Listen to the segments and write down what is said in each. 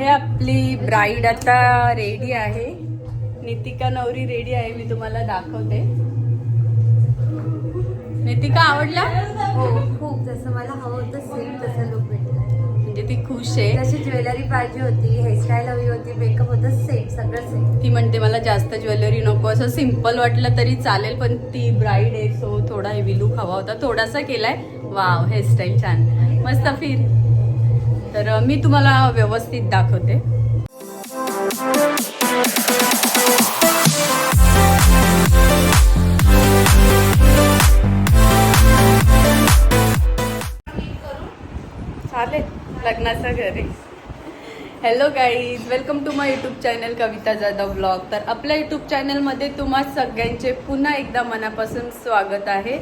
हे आपली ब्राईड आता रेडी आहे. नितिका नवरी रेडी आहे मी तुम्हाला दाखवते. नितिका आवडला? हो खूप. जसं मला हवं होतं सेम तसं लुक भेटलं. म्हणजे ती खुश आहे. तशी ज्वेलरी पाहिजे होती हेअरस्टाईल हवी होती मेकअप होतं सेम सगळं सेम ती म्हणते मला जास्त ज्वेलरी नको. असं सिंपल वाटलं तरी चालेल पण ती ब्राईड आहे सो थोडा हेवी लुक हवा होता. थोडासा केलाय. वाव हेअरस्टाईल छान. मस्त फिर. तर मी तुम्हाला व्यवस्थित दाखवते. चालेल लग्नाच्या घरी. Hello guys welcome to my YouTube channel Kavita Jadhav blog तर आपल्या यूट्यूब चॅनलमध्ये तुम्हा सगळ्यांचे पुन्हा एकदा मनापासून स्वागत आहे.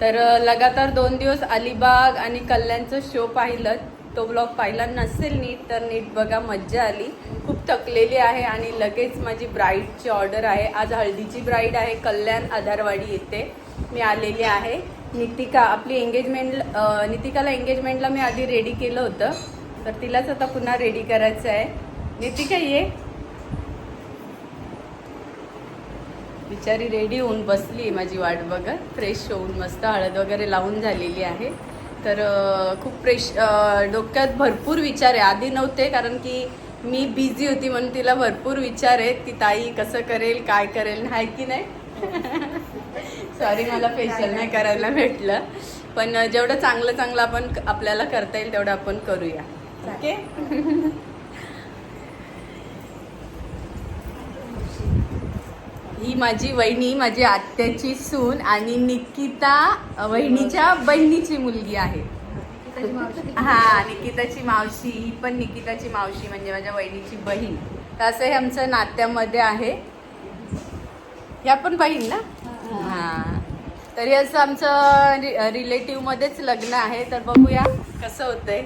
तर लगातार दोन दिवस अलिबाग आणि कल्याणचं शो पाहिलं. तो ब्लॉग पाहिला नसेल नीट तर नीट बघा मज्जा आली. खूप थकलेली आहे आणि लगेच माझी ब्राईडची ऑर्डर आहे. आज हळदीची ब्राईड आहे कल्याण आधारवाडी येते मी आलेली आहे. नितिका आपली एंगेजमेंट नितिकाला एंगेजमेंटला मी आधी रेडी केलं होतं. तर तिलाच आता पुन्हा रेडी करायचं आहे. नितिका ये. बिचारी रेडी होऊन बसली आहे माझी वाट बघत. फ्रेश होऊन मस्त हळद वगैरे लावून झालेली आहे. तर खूप प्रेश डोक्यात भरपूर विचार आहे. आधी नव्हते कारण की मी बिझी होती म्हणून तिला भरपूर विचार आहेत की ताई कसं करेल काय करेल आहे की नाही? सॉरी मला फेशियल नाही करायला भेटलं. पण जेवढं चांगलं चांगलं आपण आपल्याला करता येईल तेवढं आपण करूया. ओके ही माझी वहिनी माझी आत्याची सून आणि निकिता वहिनीच्या बहिणीची मुलगी आहे. हा निकिताची मावशी ही पण निकिताची मावशी म्हणजे माझ्या वहिनीची बहीण. तर असं हे आमचं नात्यामध्ये आहे. ह्या पण बहीण ना? हा. तरी असं आमचं रिलेटिव्ह मध्येच लग्न आहे. तर बघूया कसं होतंय.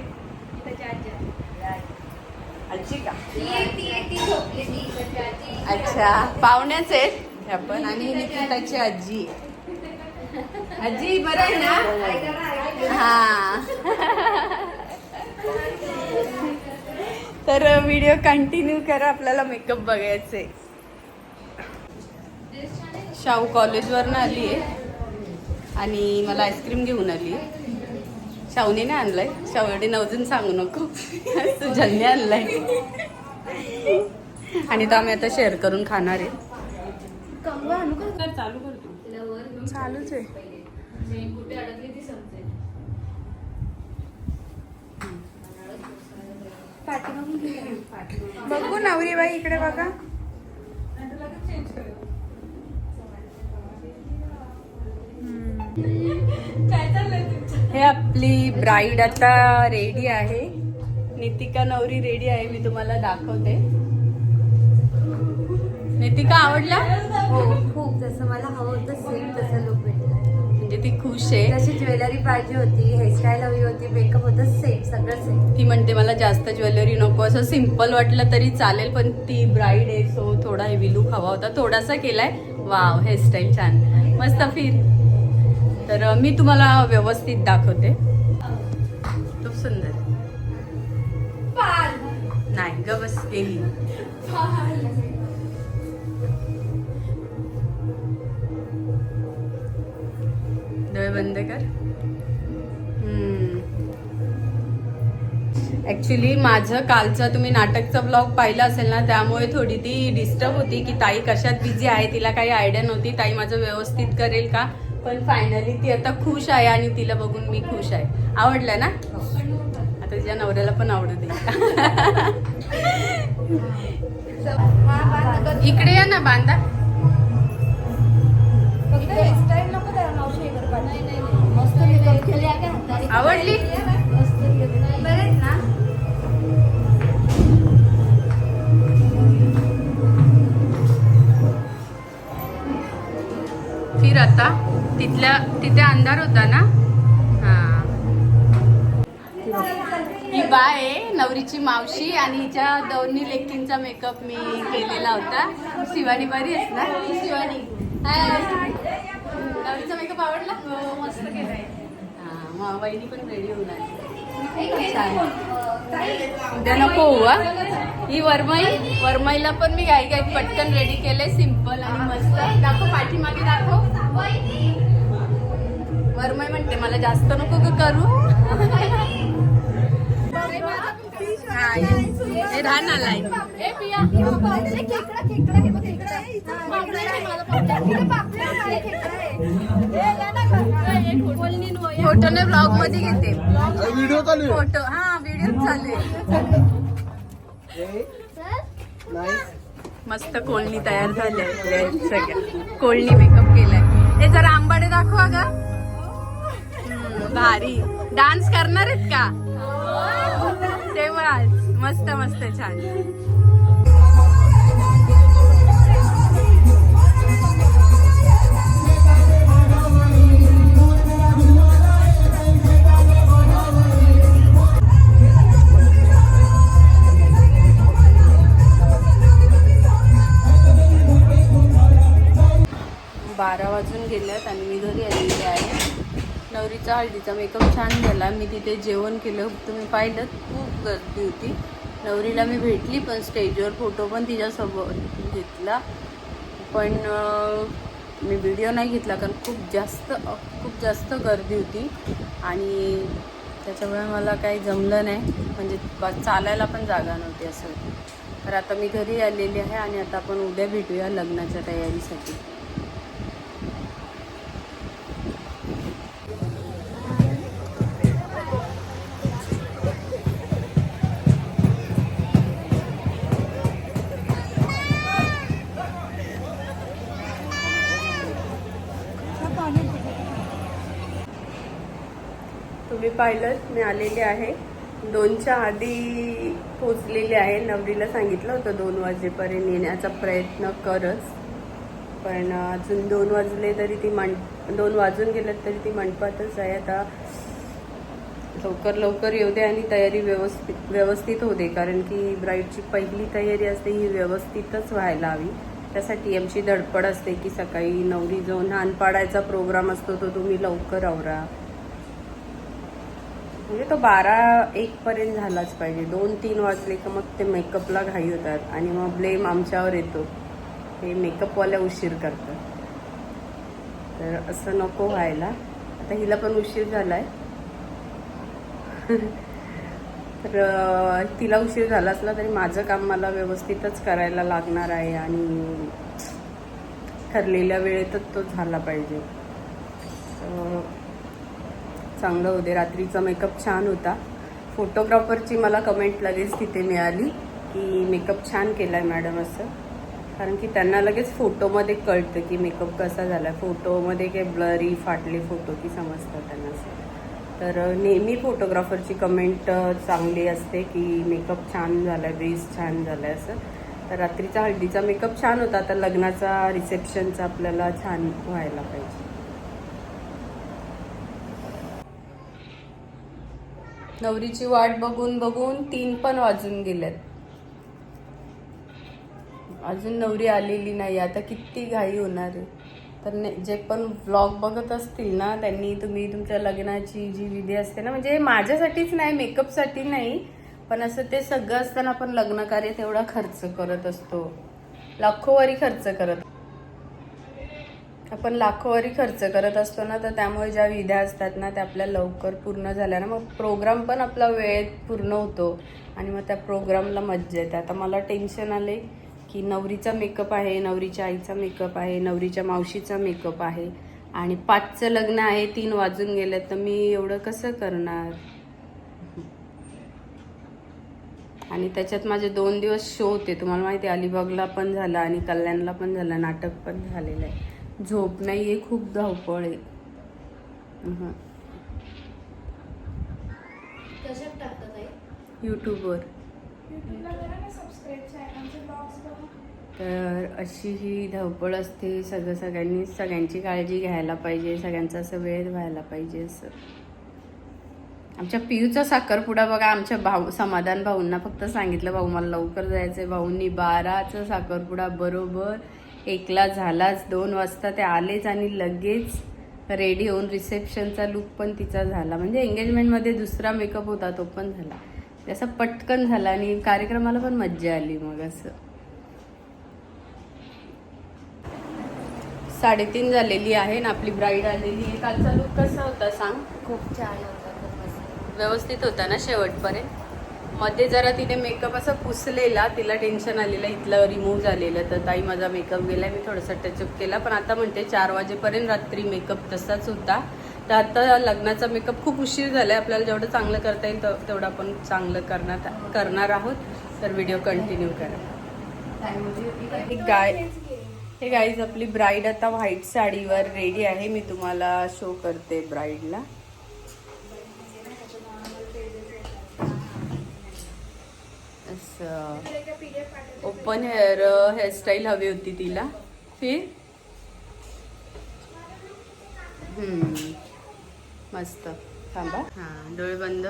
आजी का? अच्छा पाहुण्याच आहेत. ह्या पण. आणि निकिताची आजी. आहे. आजी बरं आहे ना? हा. तर व्हिडिओ कंटिन्यू करा आपल्याला मेकअप बघायचंय. शाहू कॉलेजवरनं आली आहे आणि मला आईस्क्रीम घेऊन आली आहे शाहूने नाही आणलाय. शाहू नवजून सांगू नको. सुजलने आणलाय. आणि तो आम्ही आता शेअर करून खाणार आहे. चालू करतो चालूच आहे. बघू नवरी बाई इकडे बघा. हे आपली ब्राईड आता रेडी आहे. नितिका नवरी रेडी आहे मी तुम्हाला दाखवते. नितिका आवडला? हो खूप. जसं मला हवं होतं सेम तसं लुक भेटलं. म्हणजे ती खुश आहे. तशी ज्वेलरी पाहिजे होती हेअरस्टाईल हवी होती मेकअप होतं सेम सगळं सेम ती म्हणते मला जास्त ज्वेलरी नको. असं सिंपल वाटलं तरी चालेल पण ती ब्राईड आहे सो थोडा हेवी लुक हवा होता. थोडासा केलाय. वाव हेअरस्टाईल छान. मस्त फिर. तर मी तुम्हाला व्यवस्थित दाखवते. खूप सुंदर. नाही ग बस गेली डोळे बंद कर. ऍक्च्युली माझं कालचं तुम्ही नाटकचं ब्लॉग पाहिलं असेल ना त्यामुळे थोडी ती डिस्टर्ब होती की ताई कशात बिझी आहे तिला काही आयडिया नव्हती. ताई माझं व्यवस्थित करेल का? पण फायनली ती आता खुश आहे आणि तिला बघून मी खुश आहे. आवडलं ना? आता तिच्या नवऱ्याला पण आवडू दे. इकडे या ना बांधा आवडली? फिर आता? तिथल्या तिथे अंधार होता ना? हा. ही बाय आहे नवरीची मावशी आणि हिच्या दोन्ही लेकींचा मेकअप मी केलेला होता. शिवानी बरी आहेस ना? शिवानी. नवरीचा मेकअप आवडला? हो मस्त केलाय. हा मग वहिनी पण रेडी छान. उद्या नको हा? ही वरमाई वरमाईला पण मी घाई घाई पटकन रेडी केले सिंपल आणि मस्त. दाखव पाठीमागे दाखव. वरमाई म्हणते मला जास्त नको ग करू. हा, आलाय. फोटो ने ब्लॉगमध्ये घेते. फोटो हा व्हिडिओ चालू आहे. नाही मस्त कोळणी तयार झाल्या सगळ्या. कोळणी मेकअप केलाय. हे जरा आंबाडे दाखवा ग. भारी. डान्स करणार आहेत का? तेव्हा मस्त मस्त छान. बारा वाजून गेल्यात आणि मी घरी आलेली आहे. नवरीचा हळदीचा मेकअप छान झाला. मी तिथे जेवण केलं. तुम्ही पाहिलं खूप गर्दी होती. नवरीला मी भेटली पण स्टेजवर फोटो पण तिच्यासोबत घेतला. पण मी व्हिडिओ नाही घेतला कारण खूप जास्त खूप जास्त गर्दी होती. आणि त्याच्यामुळे मला काही जमलं नाही. म्हणजे चालायला पण जागा नव्हती असं. तर आता मी घरी आलेली आहे आणि आता आपण उद्या भेटूया लग्नाच्या तयारीसाठी. पाहिलं मी आलेले आहे. दोनच्या आधी पोचलेले आहे. नवरीला सांगितलं होतं दोन वाजेपर्यंत येण्याचा प्रयत्न करच. पण अजून दोन वाजले तरी ती मंड दोन वाजून गेलं तरी ती मंडपातच आहे. आता लवकर लवकर येऊ दे आणि तयारी व्यवस्थित व्यवस्थित होऊ दे. कारण की ब्राईडची पहिली तयारी असते ही व्यवस्थितच व्हायला हवी. त्यासाठी आमची धडपड असते की सकाळी नवरी जो नान पाडायचा प्रोग्राम असतो तो तुम्ही लवकर आवरा. म्हणजे तो बारा एकपर्यंत झालाच पाहिजे. दोन तीन वाजले का मग ते मेकअपला घाई होतात. आणि मग ब्लेम आमच्यावर येतो. हे मेकअपवाल्या उशीर करतात. तर असं नको व्हायला. आता हिला पण उशीर झाला आहे तर तिला उशीर झाला असला तरी माझं काम मला व्यवस्थितच करायला लागणार आहे आणि ठरलेल्या वेळेतच तो झाला पाहिजे. तर चांगलं होते रात्रीचा मेकअप छान होता. फोटोग्राफरची मला कमेंट लगेच तिथे मिळाली की मेकअप छान केला आहे मॅडम असं. कारण की त्यांना लगेच फोटोमध्ये कळतं की मेकअप कसा झाला आहे फोटोमध्ये काही ब्लरी फाटले फोटो की समजतं त्यांना असं. तर नेहमी फोटोग्राफरची कमेंट चांगली असते की मेकअप छान झाला आहे बेस छान झाला आहे असं. तर रात्रीचा हळदीचा मेकअप छान होता. आता लग्नाचा रिसेप्शनचा आपल्याला छान व्हायला पाहिजे. नवरीची वाट बघून बघून तीन पण वाजून गेल्यात अजून नवरी आलेली नाही. आता किती घाई होणार आहे. तर ने- जे पण व्लॉग बघत असतील ना त्यांनी तुम्ही तुमच्या लग्नाची जी विधी असते ना म्हणजे माझ्यासाठीच नाही मेकअपसाठी नाही पण असं ते सगळं असताना आपण लग्नकार्य तेवढा खर्च करत असतो. लाखोवारी खर्च करत आपण लाखोवारी खर्च करत असतो ना तर त्यामुळे ज्या विध्या असतात ना त्या आपल्या लवकर पूर्ण झाल्या ना. मग प्रोग्राम पण आपला वेळेत पूर्ण होतो आणि मग त्या प्रोग्रामला मज्जा येते. आता मला टेन्शन आले की नवरीचा मेकअप आहे नवरीच्या आईचा मेकअप आहे नवरीच्या मावशीचा मेकअप आहे आणि पाचचं लग्न आहे तीन वाजून गेले तर मी एवढं कसं करणार? आणि त्याच्यात माझे दोन दिवस शो होते. तुम्हाला माहिती आहे, अलिबागला पण झाला आणि कल्याणला पण झाला नाटक पण झालेलं आहे. झोप नाही आहे खूप धावपळ आहे. कशात टाकतात यूट्यूबवर. तर अशी ही धावपळ असते सगळं सगळ्यांनी सगळ्यांची काळजी घ्यायला पाहिजे सगळ्यांचा असं वेळ व्हायला पाहिजे असं. आमच्या पियूचा साखरपुडा बघा आमच्या भाऊ समाधान भाऊंना फक्त सांगितलं भाऊ मला लवकर जायचंय. भाऊंनी बाराचा साखरपुडा बरोबर एकला झालाच. दोन वाजता ते आलेच आणि लगेच रेडी होऊन रिसेप्शनचा लुक पण तिचा झाला. म्हणजे एंगेजमेंटमध्ये दुसरा मेकअप होता तो पण झाला. ते असं पटकन झालं आणि कार्यक्रमाला पण मज्जा आली मग असं. साडेतीन झालेली आहे ना आपली ब्राईड आलेली आहे. कालचा लुक कसा होता सांग? खूप छान होता. व्यवस्थित होता ना शेवटपर्यंत? मध्ये जरा तिने मेकअप असं पुसलेला तिला टेन्शन आलेलं इथलं रिमूव्ह झालेलं. तर ताई माझा मेकअप गेला मी थोडासा टचअप केला. पण आता म्हणते चार वाजेपर्यंत रात्री मेकअप तसाच होता. तर आता लग्नाचा मेकअप खूप उशीर झालाय. आपल्याला जेवढं चांगलं करता येईल तेवढं आपण चांगलं करणार करणार आहोत. तर व्हिडिओ कंटिन्यू करा. गाय हे गाईज आपली ब्राईड आता व्हाईट साडीवर रेडी आहे. मी तुम्हाला शो करते ब्राईडला ओपन हेअर हेअरस्टाईल हवी होती तिला. फिर मस्त. थांबा. हा डोळे बंद.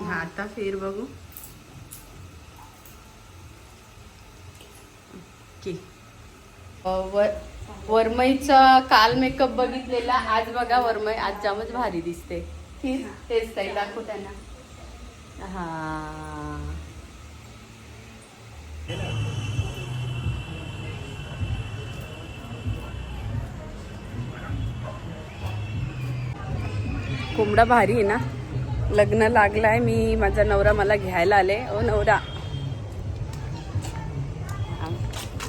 हा आता फिर बघू. ओके. वर वरमईचा काल मेकअप बघितलेला आज बघा वरमई आज जामच भारी दिसते. फिर हेअरस्टाईल दाखव त्यांना. हा. कोंबडा भारी आहे ना. लग्न लागलाय मी माझा नवरा मला घ्यायला आले. ओ नवरा.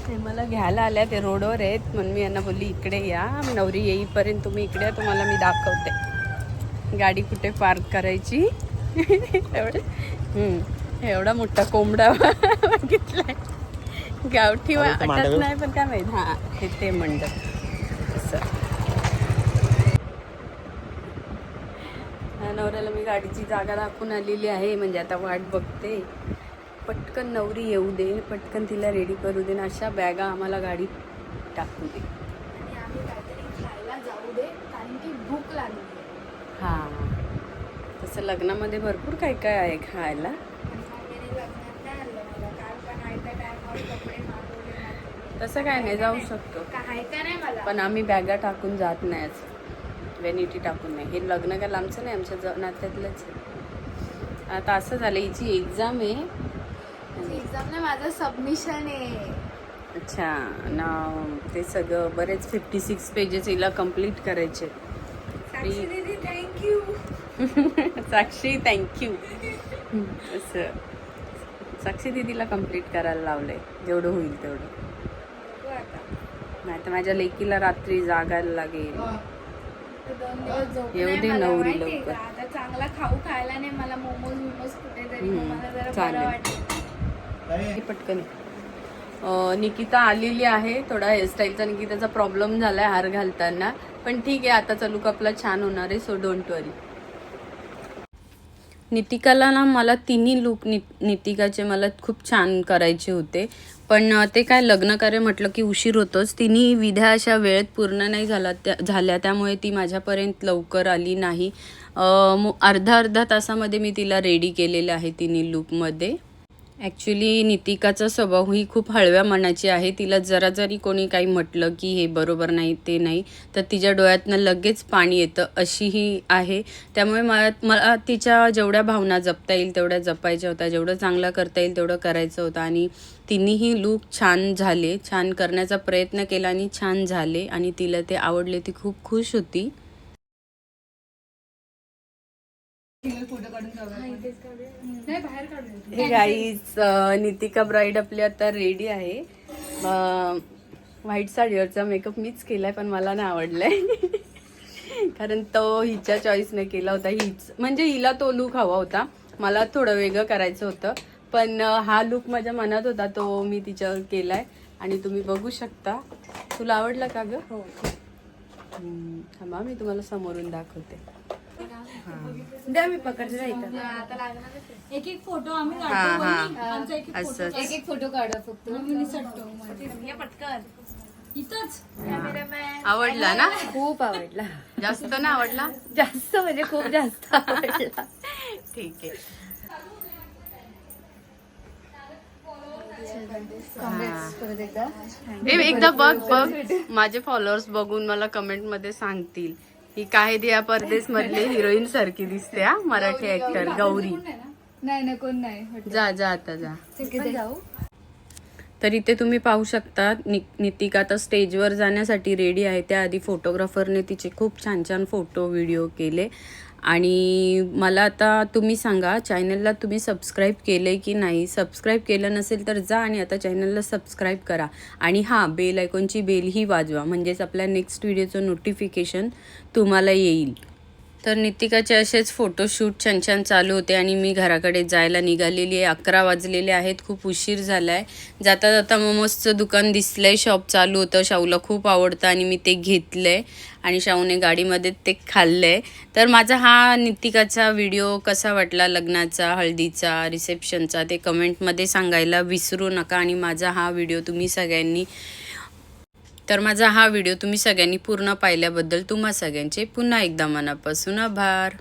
ते मला घ्यायला आल्या ते रोडवर आहेत. म्हणून मी यांना बोलली इकडे या नवरी येईपर्यंत तुम्ही इकडे या, तुम्हाला मी दाखवते. गाडी कुठे पार्क करायची? एवढं एवढा मोठा कोंबडा बघितलाय. गावठी वाटत? नाही पण काय माहीत. हा हे ते मंडप. असं. नवऱ्याला मी गाडीची जागा दाखवून आलेली आहे म्हणजे आता वाट बघते. पटकन नवरी येऊ दे पटकन तिला रेडी करू दे अशा बॅगा आम्हाला गाडीत टाकू दे. आणि आम्ही काहीतरी खायला जाऊ दे कारण की भूक लागली हां. तसं लग्नामध्ये भरपूर काय काय आहे खायला. तसं काय नाही जाऊ शकतो. पण आम्ही बॅगा टाकून जात नाही आज. वेनिटी टाकून नाही. हे लग्न काय लांबचं नाही आमच्या नात्यातलंच आता असं झालं हिची एक्झाम आहे. एक्झाम नाही माझं सबमिशन आहे. अच्छा ना ते सगळं बरेच फिफ्टी सिक्स पेजेस हिला कंप्लीट करायचे. साक्षी दीदी थँक्यू साक्षी थँक्यू असं. साक्षी दिदीला कंप्लीट करायला लावलंय. जेवढं होईल तेवढं. नाही तर माझ्या लेकीला रात्री जागायला लागेल. दे मला नवरी आहे लवकर. चांगला खाऊ खायला नाही मला मोमोज बिमोज कुठेतरी मला जरा चालेल. बरं वाटेल. हे पटकन. निकिता आलेली आहे थोडा हेअरस्टाईलचा निकिताचा प्रॉब्लेम झालाय हार घालताना. पण ठीक आहे आताचा लुक आपला छान होणार आहे सो डोंट वरी नितिकाला ना मला तिन्ही लुक नि नितिकाचे मला खूप छान करायचे होते. पण ते काय लग्न कार्य म्हटलं की उशीर होतोच. तिन्ही विध्या अशा वेळेत पूर्ण नाही झाला त्या झाल्या. त्यामुळे ती माझ्यापर्यंत लवकर आली नाही. अर्धा अर्धा तासामध्ये मी तिला रेडी केलेलं आहे तिन्ही लुकमध्ये ॲक्च्युली नितिकाचा स्वभाव ही खूप हळव्या मनाची आहे. तिला जरा जरी कोणी काही म्हटलं की हे बरोबर नाही ते नाही तर तिच्या डोळ्यातनं लगेच पाणी येतं अशीही आहे. त्यामुळे मला मला तिच्या जेवढ्या भावना जपता येईल तेवढ्या जपायच्या होत्या. जेवढं चांगलं करता येईल तेवढं करायचं होतं. आणि तिन्हीही लूक छान झाले. छान करण्याचा प्रयत्न केला आणि छान झाले. आणि तिला ते आवडले. ती खूप खुश होती. गाईज नितिका ब्राईड आपली आता रेडी आहे. व्हाईट साडीवरचा मेकअप मीच केलाय पण मला नाही आवडलाय. कारण तो हिच्या चॉईसने केला होता. हीच म्हणजे हिला तो लुक हवा होता. मला थोडं वेगळं करायचं होतं. पण हा लुक माझ्या मनात होता. तो मी तिच्यावर केलाय. आणि तुम्ही बघू शकता. तुला आवडला का ग? हो. थांबा मी तुम्हाला समोरून दाखवते. द्या मी पकडते इथं. एक एक फोटो आम्ही हा काढतो हा. वहिनी. आमचा एक एक फोटो असंच एक एक फोटो काढा फक्त. आम्ही निसटतो ये पटकन. इथंच. कॅमेरामॅन. आवडला ना? खूप आवडला. जास्त ना आवडला? जास्त म्हणजे खूप जास्त आवडला. ठीक आहे. Congrats परत एकदा एकदा बघ बघ. माझे फॉलोअर्स बघून मला कमेंटमध्ये सांगतील. ही काय दिया परदेश मधली हिरोईन सारखी दिसते हा मराठी ऍक्टर गौरी. नाही नाही कोण नाही जा जा आता जा. जाऊ. तर इथे तुम्ही पाहू शकता नि नितिका आता स्टेजवर जाण्यासाठी रेडी आहे. त्याआधी फोटोग्राफरने तिचे खूप छान छान फोटो व्हिडिओ केले. आणि मला आता तुम्ही सांगा चॅनलला तुम्ही सबस्क्राईब केले की नाही? सबस्क्राईब केलं नसेल तर जा आणि आता चॅनलला सबस्क्राईब करा. आणि हां बेल आयकॉनची बेलही वाजवा. म्हणजेच आपल्या नेक्स्ट व्हिडिओचं नोटिफिकेशन तुम्हाला येईल. तर नितिकाचे असेच फोटोशूट छान छान चालू होते आणि मी घराकडे जायला निघालेली आहे. अकरा वाजलेले आहेत खूप उशीर झाला आहे जाता जाता मोमोजचं दुकान दिसलं आहे शॉप चालू होतं. शाहूला खूप आवडतं आणि मी ते घेतलं आहे आणि शाहूने गाडीमध्ये ते खाल्लं आहे तर माझा हा नितिकाचा व्हिडिओ कसा वाटला लग्नाचा हळदीचा रिसेप्शनचा ते कमेंटमध्ये सांगायला विसरू नका. आणि माझा हा व्हिडिओ तुम्ही सगळ्यांनी तर माझा हा व्हिडिओ तुम्ही सगळ्यांनी पूर्ण पाहिल्याबद्दल तुम्हा सगळ्यांचे पुन्हा एकदा मनापासून आभार.